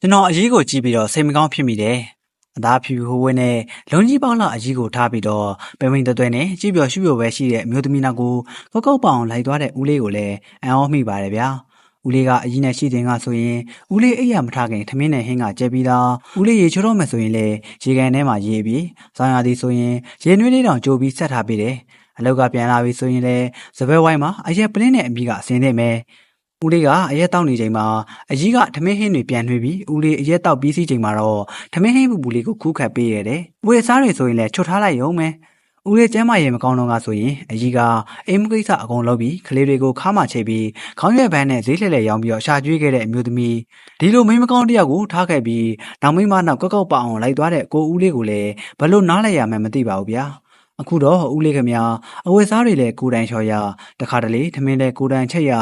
ကျွန်တော်အရေးကိုကြည့်ပြီးတော့စိတ်မကောင်းဖြစ်မိတယ်အသားဖြူဟိုးဝဲနဲ့လုံကြီးပေါက်လာအကြီးကိုထားပြီးတော့ပင်ပင်တွဲတွဲနဲ့ကြည့်ပျော်ရှုပျော်ပဲရှိတဲ့အမျိုးသမီးနောက်ကိုကောက်ကောက်ပေါအောင်လိုက်သွားတဲ့ဦးလေးကိုလည်းအံ့ဩမိပါတယ်ဗျာဦးလေးကအကြီးနဲ့ရှိတင်ကဆိုရင်ဦးလေးအိပ်ရမထားခင်ထမင်းနဲ့ဟင်းကကျဲပြီးသားဦးလေးရေချိုးတော့မယ်ဆိုရင်လေရေကန်ထဲမှာရေပြီးဆောင်းရသည်ဆိုရင်ရေနွေးလေးတောင်ကြိုးပြီးဆက်ထားပေးတယ်အလောက်ကပြန်လာပြီဆိုရင်လေစပယ်ဝိုင်းမှာအရက်ပလင်းနဲ့အမိကအစင်းနေမယ် ဦးလေးကအရက်တောက်နေချိန်မှာအကြီးကထမင်းဟင်းတွေပြန်နှွေးပြီးဦးလေးအရက်တောက်ပြီးစီးချိန်မှာတော့ထမင်းဟင်းပူပူလေးကိုခူးခတ်ပေးရတယ်။ဝေစားတွေဆိုရင်လည်းချွတ်ထားလိုက်ရုံပဲ။ဦးလေးကျမ်းမာရေမကောင်းတော့ကဆိုရင်အကြီးကအိမ်မကိစ္စအကုန်လုပ်ပြီးကလေးတွေကိုခါမှချိတ်ပြီးခေါင်းရွက်ပန်းနဲ့ဈေးလှည့်လှည့်ရောင်းပြီးတော့ရှာကျွေးခဲ့တဲ့အမျိုးသမီးဒီလိုမိန်းမကောင်းတစ်ယောက်ကိုထားခဲ့ပြီးနောက်မိန်းမနောက်ကောက်ကောက်ပအောင်လိုက်သွားတဲ့ကိုဦးလေးကိုလည်းဘလို့နားလဲရမှန်းမသိပါဘူးဗျာ။ အခုတော့ဦးလေးခမအဝတ်စားတွေလည်းကိုယ်တိုင်လျှော်ရတခါတလေထမင်းလည်းကိုယ်တိုင်ချက်ရ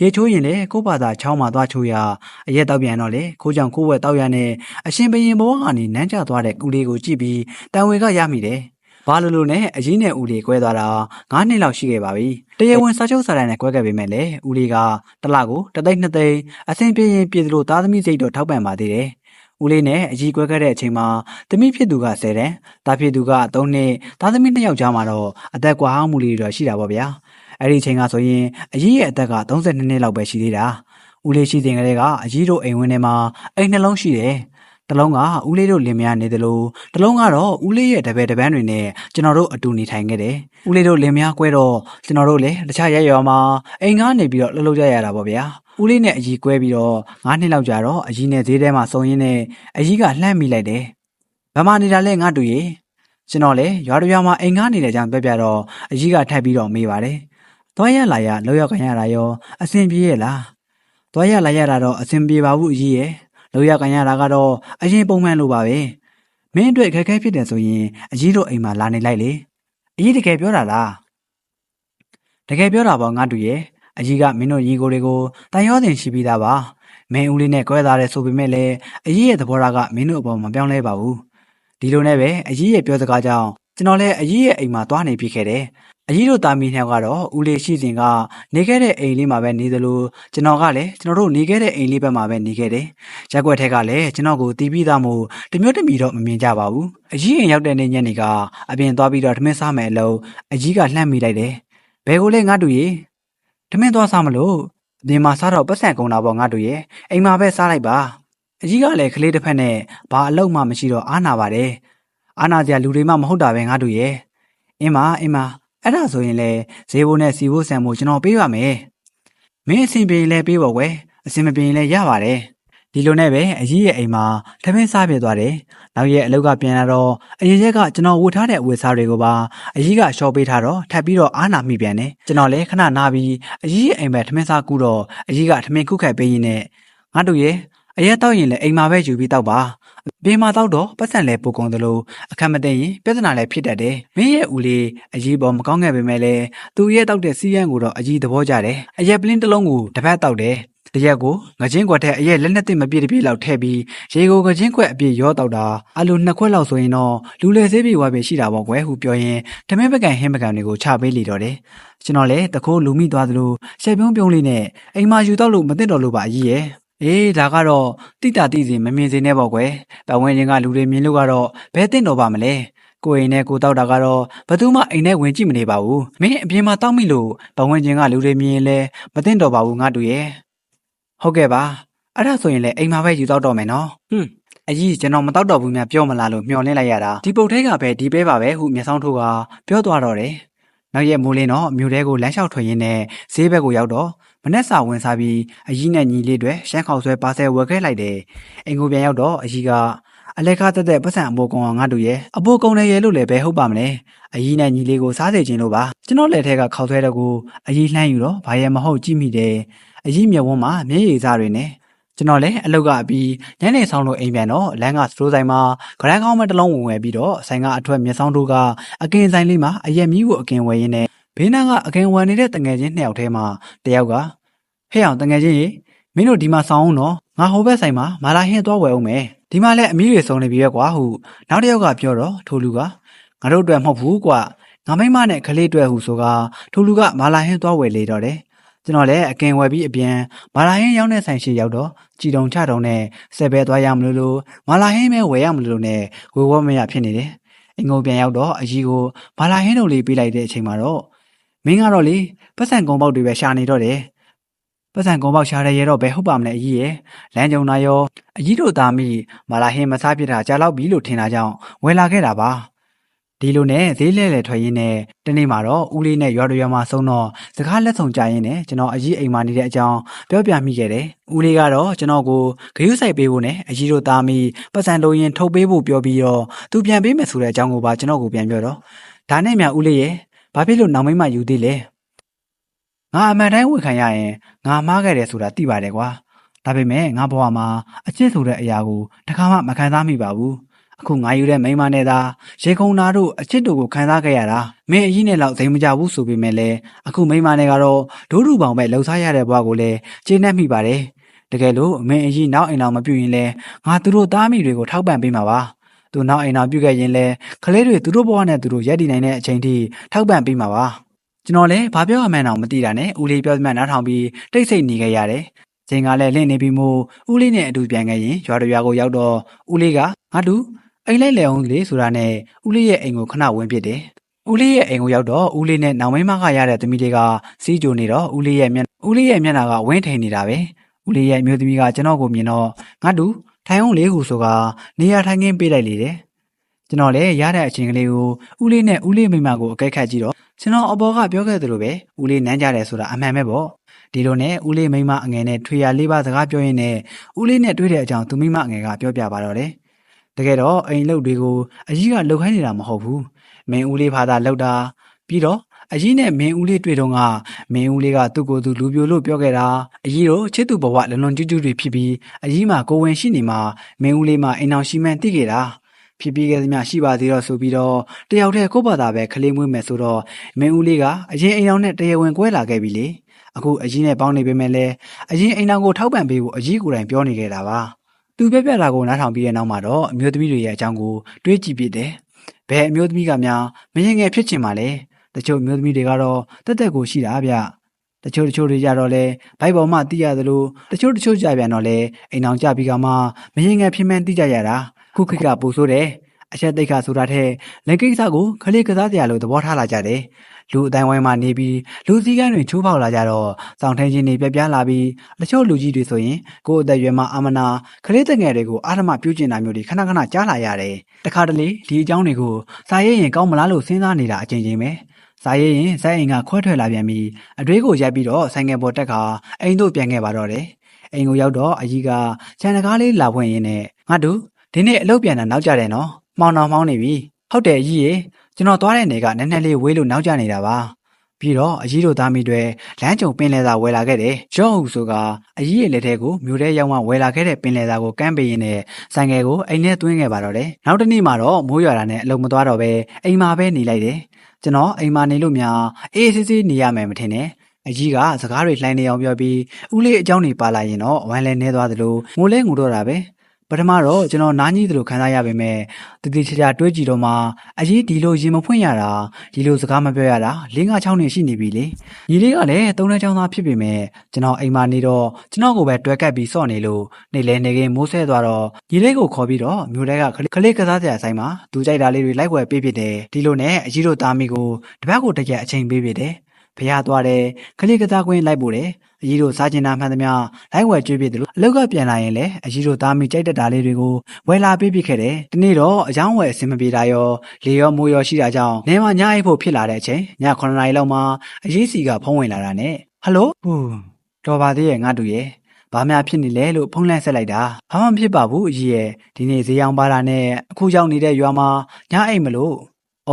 ရေချိုးရင်လည်းကိုယ့်ဘာသာချောင်းမှာသွားချိုးရအရက်တောက်ပြန်တော့လေခိုးကြောင်ကိုယ့်ဝက်တောက်ရနဲ့အရှင်ဘရင်ဘဝကနေနန်းကျသွားတဲ့ဦးလေးကိုကြည့်ပြီးတန်ဝေကရမိတယ်ဘာလို့လို့နဲ့အရင်နဲ့ဦးလေးကွဲသွားတာ9နှစ်လောက်ရှိခဲ့ပါပြီတရားဝင်စာချုပ်စာတမ်းနဲ့ကွဲခဲ့ပေမဲ့လည်းဦးလေးကတစ်လကိုတစ်သိန်းနှစ်သိန်းအဆင်ပြေရင်ပြည်သူတို့သားသမီးစိတ်တော့ထောက်ပံ့ပါသေးတယ် ဦးလေးနဲ့အကြီးကွဲခဲ့တဲ့အချိန်မှာသမီးဖြစ်သူက10တန်းသားဖြစ်သူက3နှစ်သားသမီး2ယောက်ကြားမှာတော့အသက်ကွာဟမှုလေးတွေတော့ရှိတာပေါ့ဗျာအဲ့ဒီအချိန်ကဆိုရင်အကြီးရဲ့အသက်က32နှစ်လောက်ပဲရှိသေးတာဦးလေးရှိတဲ့ကလေးကအကြီးတို့အိမ်ဝင်းထဲမှာအိမ်နှလုံးရှိတယ်တလုံးကဦးလေးတို့လင်မယားနေတယ်လို့တလုံးကတော့ဦးလေးရဲ့တပည့်တပန်းတွေနဲ့ကျွန်တော်တို့အတူနေထိုင်ခဲ့တယ်ဦးလေးတို့လင်မယားကွဲတော့ကျွန်တော်တို့လည်းတခြားရက်ရွာမှာအိမ်ကားနေပြီးတော့လှုပ်လှုပ်ကြရတာပေါ့ဗျာ ဦးလေးနဲ့အကြီးကွဲပြီးတော့9နှစ်လောက်ကြာတော့အကြီးနဲ့ဈေးထဲမှာစုံရင်းနဲ့အကြီးကလှမ်းမိလိုက်တယ်။ဘာမှနေတာလဲငါတူရေကျွန်တော်လည်းရွာတစ်ရွာမှာအိမ်ကားနေတဲ့ကြောင်ပြပြတော့အကြီးကထပ်ပြီးတော့မေးပါတယ်။သွားရလာရလောက်ရောက်ခံရတာရောအဆင်ပြေရဲ့လား။သွားရလာရတာတော့အဆင်ပြေပါဘူးအကြီးရဲ့။လောက်ရောက်ခံရတာကတော့အရင်ပုံမှန်လိုပါပဲ။မင်းအတွက်ခက်ခဲဖြစ်တယ်ဆိုရင်အကြီးတို့အိမ်မှာလာနေလိုက်လေ။အကြီးတကယ်ပြောတာလား။တကယ်ပြောတာပေါ့ငါတူရဲ့။ အကြီးကမင်းတို့ညီကိုတွေကိုတန်ရောတင်ရှိပြီးသားပါမင်းဦးလေးနဲ့ကွဲသားတယ်ဆိုပေမဲ့လည်းအကြီးရဲ့သဘောထားကမင်းတို့အပေါ်မပြောင်းလဲပါဘူးဒီလိုနဲ့ပဲအကြီးရဲ့ပြောစကားကြောင့်ကျွန်တော်လည်းအကြီးရဲ့အိမ်မှာသွားနေဖြစ်ခဲ့တယ်အကြီးတို့တာမီနှစ်ယောက်ကတော့ဦးလေးရှိစဉ်ကနေခဲ့တဲ့အိမ်လေးမှာပဲနေသလိုကျွန်တော်ကလည်းကျွန်တော်တို့နေခဲ့တဲ့အိမ်လေးဘက်မှာပဲနေခဲ့တယ်။ရက်ွက်ထက်ကလည်းကျွန်တော်ကိုတီးပြီးသားမို့တမျိုးတမီတော့မမြင်ကြပါဘူး။အကြီးအိမ်ရောက်တဲ့နေ့ညနေကအပြင်သွားပြီးတော့ထမင်းစားမယ်အလုံးအကြီးကလှမ်းမိလိုက်တယ်။ဘယ်ကိုလဲငါတူရေ ထမင်းသွားစားမလို့အပြင်မှာစားတော့ပတ်စံကုန်တာပေါ့ငါတို့ရဲ့အိမ်မှာပဲစားလိုက်ပါအကြီးကလည်းကလေးတစ်ဖက်နဲ့ဘာအလုပ်မှမရှိတော့အားနာပါတယ်အားနာကြလူတွေမှမဟုတ်တာပဲငါတို့ရဲ့အင်းမအင်းမအဲ့ဒါဆိုရင်လေဈေးဘိုးနဲ့စီဘိုးဆန်မို့ကျွန်တော်ပေးပါမယ်မင်းအဆင်ပြေရင်လည်းပေးပါကွယ်အဆင်မပြေရင်လည်းရပါတယ် ဒီလိုနဲ့ပဲအကြီးရဲ့အိမ်မှာထမင်းစားပြသွားတယ်။နောက်ရက်အလုပ်ကပြန်လာတော့အရင်ရက်ကကျွန်တော်ဝတ်ထားတဲ့အဝတ်စားတွေကိုပါအကြီးကရှော့ပေးထားတော့ထပ်ပြီးတော့အားနာမိပြန်တယ်။ကျွန်တော်လည်းခဏနာပြီးအကြီးရဲ့အိမ်ပဲထမင်းစားကူတော့အကြီးကထမင်းခုခတ်ပေးရင်းနဲ့ငါတို့ရဲ့အရက်တောက်ရင်လည်းအိမ်မှာပဲယူပြီးတောက်ပါ။ဘေးမှာတောက်တော့ပတ်စံလည်းပိုကုန်သလိုအခက်မသိရင်ပြဿနာလည်းဖြစ်တတ်တယ်။မင်းရဲ့ဦးလေးအကြီးပေါ်မကောင်းခဲ့ပေမဲ့လည်းသူရဲ့တောက်တဲ့စီးရန်ကိုတော့အကြီးသဘောကျတယ်။အရက်ပလင်းတစ်လုံးကိုတစ်ပတ်တောက်တယ် တရက်ကိုငချင်းခွက်ထဲအရက်လက်နဲ့သိမပြည့်တပြည့်လောက်ထည့်ပြီးရေကိုငချင်းခွက်အပြည့်ရောတောက်တာအလိုနှစ်ခွက်လောက်ဆိုရင်တော့လူလေသေးပြေဝါပြေရှိတာပေါ့ကွယ်ဟုပြောရင်ဓမင်းပကံဟင်းပကံတွေကိုချပေးလေတော့တယ်ကျွန်တော်လည်းတခိုးလူမိသွားသလိုရှက်ပြုံးပြုံးလေးနဲ့အိမ်မှာယူတော့လို့မသိတော့လို့ပါအကြီးရဲ့အေးဒါကတော့တိတာတိစီမမြင်စေနဲ့ပေါ့ကွယ်ပတ်ဝန်းကျင်ကလူတွေမြင်လို့ကတော့ဘဲတင်တော့ပါမလဲကိုအိမ်နဲ့ကိုတောက်တာကတော့ဘယ်သူမှအိမ်နဲ့ဝင်ကြည့်မနေပါဘူးမင်းအပြင်မှာတောက်မိလို့ပတ်ဝန်းကျင်ကလူတွေမြင်ရင်လည်းမသိတော့ပါဘူးငါတူရဲ့ ဟုတ်ကဲ့ပါအဲ့ဒါဆိုရင်လည်းအိမ်မှာပဲယူတော့တော့မယ်နော်ဟွန်းအကြီးကျွန်တော်မတောက်တော့ဘူးများပြောမလားလို့မျှော်လင့်လိုက်ရတာဒီပုတ်ထဲကပဲဒီပဲပါပဲဟုမျက်စောင်းထိုးကပြောသွားတော့တယ်နောက်ရက်မိုးလင်းတော့မြို့ထဲကိုလမ်းလျှောက်ထွက်ရင်းနဲ့ဈေးဘက်ကိုရောက်တော့မနက်စာဝင်စားပြီးအကြီးနဲ့ညီလေးတွေရှမ်းခေါက်ဆွဲပါဆယ်ဝယ်ခဲ့လိုက်တယ်အိမ်ကိုပြန်ရောက်တော့အကြီးကအလက်ခတက်တဲ့ပတ်စံအမိုးကုံအောင်ငါတို့ရဲ့အပိုးကုံနဲ့ရဲလို့လည်းပဲဟုတ်ပါမလဲအကြီးနဲ့ညီလေးကိုစားစေခြင်းလို့ပါကျွန်တော်လက်ထက်ကခေါက်ဆွဲတဲ့ကိုအကြီးလှမ်းယူတော့ဘာရဲမဟုတ်ကြည့်မိတယ် အကြီးမြဝန်းမှာမျက်ရည်စားတွေနဲ့ကျွန်တော်လည်းအလုတ်ကအပြီးညနေဆောင်လို့အိမ်ပြန်တော့လမ်းကစတိုးဆိုင်မှာဂရန်ကောင်းမတစ်လုံးဝင်ဝယ်ပြီးတော့ဆိုင်ကအထွက်မျက်စောင်းတို့ကအကင်ဆိုင်လေးမှာအရက်မီးကိုအကင်ဝယ်ရင်းနဲ့ဘေးနားကအကင်ဝယ်နေတဲ့တငယ်ချင်းနှစ်ယောက်ထဲမှာတယောက်ကဟဲ့အောင်တငယ်ချင်းရေမင်းတို့ဒီမှာဆောင်အောင်တော့ငါဟိုဘက်ဆိုင်မှာမာလာဟင်းသွားဝယ်အောင်မယ်ဒီမှာလည်းအမီးတွေစုံနေပြီပဲကွာဟုနောက်တစ်ယောက်ကပြောတော့ထိုလူကငါတို့အတွက်မဟုတ်ဘူးကွာငါမိမနဲ့ကလေးအတွက်ဟုဆိုကထိုလူကမာလာဟင်းသွားဝယ်လေတော့တယ် ကျွန်တော်လည်းအကင်ဝယ်ပြီးအပြန်မာလာဟင်းရောင်းတဲ့ဆိုင်ရှိရောက်တော့ကြည်တုံချတုံနဲ့ဆက်ပဲသွားရမလို့လို့မာလာဟင်းပဲဝယ်ရမလို့လို့နဲ့ဝေဝမရဖြစ်နေတယ်အင်္ဂုံပြန်ရောက်တော့အကြီးကိုမာလာဟင်းတို့လေးပေးလိုက်တဲ့အချိန်မှာတော့မင်းကတော့လေပတ်စံကုံပေါက်တွေပဲရှာနေတော့တယ်ပတ်စံကုံပေါက်ရှာရရဲတော့ဘယ်ဟုတ်ပါမလဲအကြီးရဲ့လမ်းကြုံနာရောအကြီးတို့သားမိမာလာဟင်းမစားပြစ်တာကြာလောက်ပြီလို့ထင်တာကြောင့်ဝယ်လာခဲ့တာပါ ဒီလိုနဲ့ဈေးလဲလဲထွက်ရင်းနဲ့တနေ့မှာတော့ဦးလေးနဲ့ရွာတော်ရွာမှာဆုံးတော့စကားလက်ဆောင်ကြရင်းနဲ့ကျွန်တော်အကြီးအိမ်မှာနေတဲ့အကြောင်းပြောပြမိခဲ့တယ်။ဦးလေးကတော့ကျွန်တော်ကိုဂရုစိုက်ပေးဖို့နဲ့အကြီးတို့သားမိပတ်စံလိုရင်ထုတ်ပေးဖို့ပြောပြီးတော့သူပြန်ပေးမယ်ဆိုတဲ့အကြောင်းကိုပါကျွန်တော်ကိုပြန်ပြောတော့ဒါနဲ့မြဦးလေးရဲ့ဘာဖြစ်လို့နောင်မိမယူသေးလဲ။ငါအမှန်တိုင်းဝန်ခံရရင်ငါမှားခဲ့တယ်ဆိုတာသိပါတယ်ကွာ။ဒါပေမဲ့ငါဘဝမှာအချစ်ဆိုတဲ့အရာကိုတခါမှမခံစားမိပါဘူး။ အခုငါယူတဲ့မိန်းမနဲ့သာရေကုံနာတို့အချစ်တို့ကိုခံစားခဲ့ရတာမင်းအကြီးနဲ့လောက်သိမ်းမကြဘူးဆိုပေမဲ့လည်းအခုမိန်းမနဲ့ကတော့ဒိုးဒူပေါင်ပဲလှုပ်ရှားရတဲ့ဘဝကိုလည်းကျေနပ်မိပါတယ်တကယ်လို့မင်းအကြီးနောက်အိမ်တော်မပြုတ်ရင်လည်းငါသူတို့သားမိတွေကိုထောက်ပံ့ပေးမှာပါသူနောက်အိမ်တော်ပြုတ်ခဲ့ရင်လည်းကလေးတွေသူတို့ဘဝနဲ့သူတို့ရက်တည်နိုင်တဲ့အချိန်ထိထောက်ပံ့ပေးမှာပါကျွန်တော်လည်းဘာပြောရမှန်းတော့မသိတာနဲ့ဦးလေးပြောမှန်းနားထောင်ပြီးတိတ်ဆိတ်နေခဲ့ရတယ်ချိန်ကလည်းလင့်နေပြီးမို့ဦးလေးနဲ့အတူပြန်ခဲ့ရင်ရွာတရွာကိုရောက်တော့ဦးလေးကငါတူ အိမ်လိုက်လေအောင်လေဆိုတာနဲ့ဦးလေးရဲ့အိမ်ကိုခဏဝင်ပစ်တယ်။ဦးလေးရဲ့အိမ်ကိုရောက်တော့ဦးလေးနဲ့နောင်မိန်းမကရတဲ့သမီးလေးကစီးကြိုနေတော့ဦးလေးရဲ့မျက်ဦးလေးရဲ့မျက်နှာကဝင်းထိန်နေတာပဲ။ဦးလေးရဲ့မျိုးသမီးကကျွန်တော်ကိုမြင်တော့ငါတူထိုင်အောင်လေးဟုဆိုကနေရာထိုင်ခင်းပေးလိုက်လေတယ်။ကျွန်တော်လည်းရတဲ့အချိန်ကလေးကိုဦးလေးနဲ့ဦးလေးမိန်းမကိုအကဲခတ်ကြည့်တော့ကျွန်တော်အပေါ်ကပြောခဲ့သလိုပဲဦးလေးနမ်းကြတယ်ဆိုတာအမှန်ပဲပေါ့။ဒီလိုနဲ့ဦးလေးမိန်းမအငယ်နဲ့ထွေရလေးပါစကားပြောရင်းနဲ့ဦးလေးနဲ့တွေ့တဲ့အကြောင်းသူမိန်းမအငယ်ကပြောပြပါတော့တယ်။ တကယ်တော့အိမ်လုတ်တွေကိုအကြီးကလှုပ်ခိုင်းနေတာမဟုတ်ဘူးမင်းဦးလေးဖာသာလှုပ်တာပြီးတော့အကြီးနဲ့မင်းဦးလေးတွေ့တော့ကမင်းဦးလေးကသူ့ကိုယ်သူလူပြိုလို့ပြောခဲ့တာအကြီးတို့ချစ်သူဘဝလုံလုံကျူးကျူးတွေဖြစ်ပြီးအကြီးမှာကိုဝင်ရှိနေမှာမင်းဦးလေးမှာအိမ်အောင်ရှိမှန်းသိခဲ့တာဖြစ်ပြီးခဲ့သမျှရှိပါသေးတော့ဆိုပြီးတော့တယောက်တည်းကိုယ့်ဘာသာပဲခလေးမွေးမယ်ဆိုတော့မင်းဦးလေးကအရင်အိမ်အောင်နဲ့တရားဝင်ကွဲလာခဲ့ပြီလေအခုအကြီးနဲ့ပေါင်းနေပေမဲ့လည်းအရင်အိမ်အောင်ကိုထောက်ပံ့ပေးဖို့အကြီးကိုယ်တိုင်ပြောနေခဲ့တာပါ သူပြပြတာကိုနားထောင်ပြီးတဲ့နောက်မှာတော့အမျိုးသမီးတွေရဲ့အကြောင်းကိုတွေးကြည့်ပြတယ်။ဘယ်အမျိုးသမီးကများမရင်ငယ်ဖြစ်ချင်ပါလဲ။တချို့အမျိုးသမီးတွေကတော့တက်တက်ကိုရှိတာဗျ။တချို့တချို့တွေကြတော့လဲဘိုက်ပေါ်မှသိရသလိုတချို့တချို့ကြပြန်တော့လဲအိမ်အောင်ကြပြီးကမှမရင်ငယ်ဖြစ်မှန်းသိကြရတာ။ခုခေတ်ကပူဆိုးတယ်။အချက်တိတ်ခါဆိုတာထက်လက်ကိစ္စကိုခလေးကစားစရာလို့သဘောထားလာကြတယ်။ လူအတိုင်းဝိုင်းမှာနေပြီးလူစည်းကမ်းတွေချိုးဖောက်လာကြတော့စောင့်ထင်းခြင်းတွေပြပြလာပြီးတချို့လူကြီးတွေဆိုရင်ကိုယ့်အသက်အရွယ်မှာအာမနာခလေးတငယ်တွေကိုအာရမပြုကျင်တာမျိုးတွေခဏခဏကြားလာရတယ်။တခါတလေဒီအကြောင်းတွေကိုစာရေးရင်ကောင်းမလားလို့စဉ်းစားနေတာအချင်းချင်းပဲ။စာရေးရင်ဇက်အိမ်ကခွဲထွက်လာပြန်ပြီးအတွေးကိုရိုက်ပြီးတော့ဆိုင်ငယ်ပေါ်တက်ခါအိမ်တို့ပြန်ခဲ့ပါတော့တယ်။အိမ်ကိုရောက်တော့အကြီးကခြံတကားလေးလာဖွင့်ရင်းနဲ့ငါတို့ဒီနေ့အလုပ်ပြန်တာနောက်ကြတယ်နော်။မှောင်တော်မှောင်းနေပြီ။ဟုတ်တယ်အကြီးရေ ကျွန်တော်သွားတဲ့နေကနည်းနည်းလေးဝေးလို့နောက်ကျနေတာပါပြီးတော့အကြီးတို့သားမိတွေလမ်းကြုံပင်လယ်သာဝယ်လာခဲ့တယ်။ရော့ဟုဆိုကအကြီးရဲ့လက်ထဲကိုမြို့ထဲရောက်မှဝယ်လာခဲ့တဲ့ပင်လယ်သာကိုကမ်းပေးရင်းနဲ့ဆိုင်ကယ်ကိုအိမ်ထဲသွင်းခဲ့ပါတော့တယ်။နောက်တစ်နေ့မှာတော့မိုးရွာတာနဲ့အလုံးမသွားတော့ပဲအိမ်မှာပဲနေလိုက်တယ်။ကျွန်တော်အိမ်မှာနေလို့များအေးအေးဆေးဆေးနေရမယ်မထင်နဲ့။အကြီးကစကားတွေလှိုင်းနေအောင်ပြောပြီးဦးလေးအကြောင်းတွေပါလာရင်တော့ဝမ်းလဲနေသွားသလိုငိုလဲငိုတော့တာပဲ။ ပထမတော့ကျွန်တော်နားကြီးသလိုခံစားရပေမဲ့တတိချာချာတွေးကြည့်တော့မှအရေးဒီလိုရင်မဖွင့်ရတာဒီလိုစကားမပြောရတာ၄၅6နှစ်ရှိနေပြီလေညီလေးကလည်းသုံးနှစ်ချောင်းသားဖြစ်ပေမဲ့ကျွန်တော်အိမ်မှာနေတော့ကျွန်တော်ကိုပဲတွဲကပ်ပြီးစော့နေလို့နေလဲနေကင်းမိုးဆဲသွားတော့ညီလေးကိုခေါ်ပြီးတော့မြို့ထဲကခလေးကစားစရာဆိုင်မှာသူကြိုက်တာလေးတွေလိုက်ဝယ်ပေးဖြစ်တယ်ဒီလိုနဲ့အကြီးတို့သားမိကိုတပတ်ကိုတစ်ရက်အချိန်ပေးဖြစ်တယ် ဖះသွားတယ်ခလေးကစားကွင်းလိုက်ပို့တယ်အကြီးတို့စားကျင်တာမှန်သမျှလိုက်ဝယ်ကျွေးပြတယ်လို့အလောက်ကပြန်လာရင်လည်းအကြီးတို့သားမိကြိုက်တက်တာလေးတွေကိုဝယ်လာပေးပြခဲ့တယ်ဒီနေ့တော့အကြောင်းဝယ်အဆင်မပြေတာရောလေရောမိုးရောရှိတာကြောင့်နေမညအိပ်ဖို့ဖြစ်လာတဲ့အချိန်ည9နာရီလောက်မှာအရေးစီကဖုန်းဝင်လာတာနဲ့ဟယ်လိုဟူတော်ပါသေးရဲ့ငါတူရဲ့ဘာများဖြစ်နေလဲလို့ဖုန်းလန့်ဆက်လိုက်တာဘာမှမဖြစ်ပါဘူးအကြီးရဲ့ဒီနေ့ဈေးအောင်ပါတာနဲ့အခုရောက်နေတဲ့ရွာမှာညအိပ်မလို့ဩ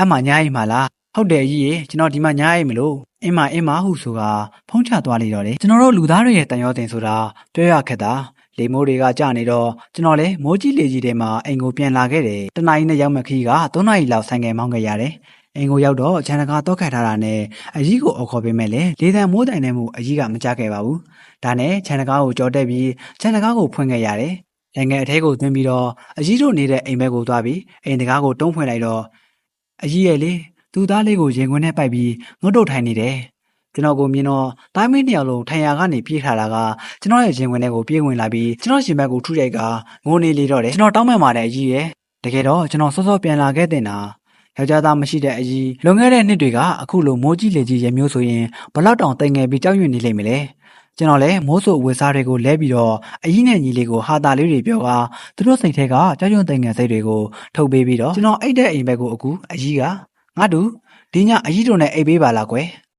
အမှညအိပ်မှာလား ဟုတ်တယ်ကြီးရေကျွန်တော်ဒီမှာညားအိမ်မလို့အင်းမအင်းမဟုဆိုကဖုံးချသွားလိတော့လေကျွန်တော်တို့လူသားတွေရဲ့တန်ရောတင်ဆိုတာတွေ့ရခက်တာလေမိုးတွေကကြာနေတော့ကျွန်တော်လည်းမိုးကြီးလေကြီးတွေမှာအိမ်ကိုပြန်လာခဲ့တယ်တနင်္လာနေ့ရောက်မှခီးက3နာရီလောက်ဆိုင်ငယ်မောင်းခဲ့ရတယ်အိမ်ကိုရောက်တော့ခြံတကာတော့ခတ်ထားတာနဲ့အကြီးကိုအော်ခေါ်ပေးမဲ့လေလေတံမိုးတိုင်နေမှုအကြီးကမကြခဲ့ပါဘူးဒါနဲ့ခြံတကာကိုကြော်တက်ပြီးခြံတကာကိုဖွင့်ခဲ့ရတယ်ရငယ်အထဲကိုသွင်းပြီးတော့အကြီးတို့နေတဲ့အိမ်ဘက်ကိုသွားပြီးအိမ်တကားကိုတုံးဖွင့်လိုက်တော့အကြီးရဲ့လေ သူ့သားလေးကိုရင်ခွင်နဲ့ပိုက်ပြီးငုတ်တုတ်ထိုင်နေတယ်ကျွန်တော်ကိုမြင်တော့တိုင်းမင်းနှစ်ယောက်လုံးထိုင်ရာကနေပြေးထားတာကကျွန်တော်ရဲ့ရင်ဝင်ထဲကိုပြေးဝင်လာပြီးကျွန်တော်ရှင်ဘက်ကိုထုရိုက်ကငိုနေလေတော့တယ်ကျွန်တော်တောင်းပန်ပါတယ်အကြီးရဲ့တကယ်တော့ကျွန်တော်စောစောပြန်လာခဲ့တဲ့နာယောက်ျားသားမရှိတဲ့အကြီးလွန်ခဲ့တဲ့နှစ်တွေကအခုလိုမိုးကြီးလေကြီးရမျိုးဆိုရင်ဘလောက်တောင်တိမ်ငယ်ပြီးကြောက်ရွံ့နေလိမ့်မလဲကျွန်တော်လည်းမိုးဆိုအဝတ်စားတွေကိုလဲပြီးတော့အကြီးနဲ့ညီလေးကိုဟာတာလေးတွေပြောကသူတို့စိတ်ထဲကကြောက်ရွံ့တိမ်ငယ်စိတ်တွေကိုထုတ်ပေးပြီးတော့ကျွန်တော်အိတ်တဲ့အိမ်ဘက်ကိုအခုအကြီးက ငါတို့ဒီညအကြီးတို့နဲ့အိတ်ပေးပါလားကွယ်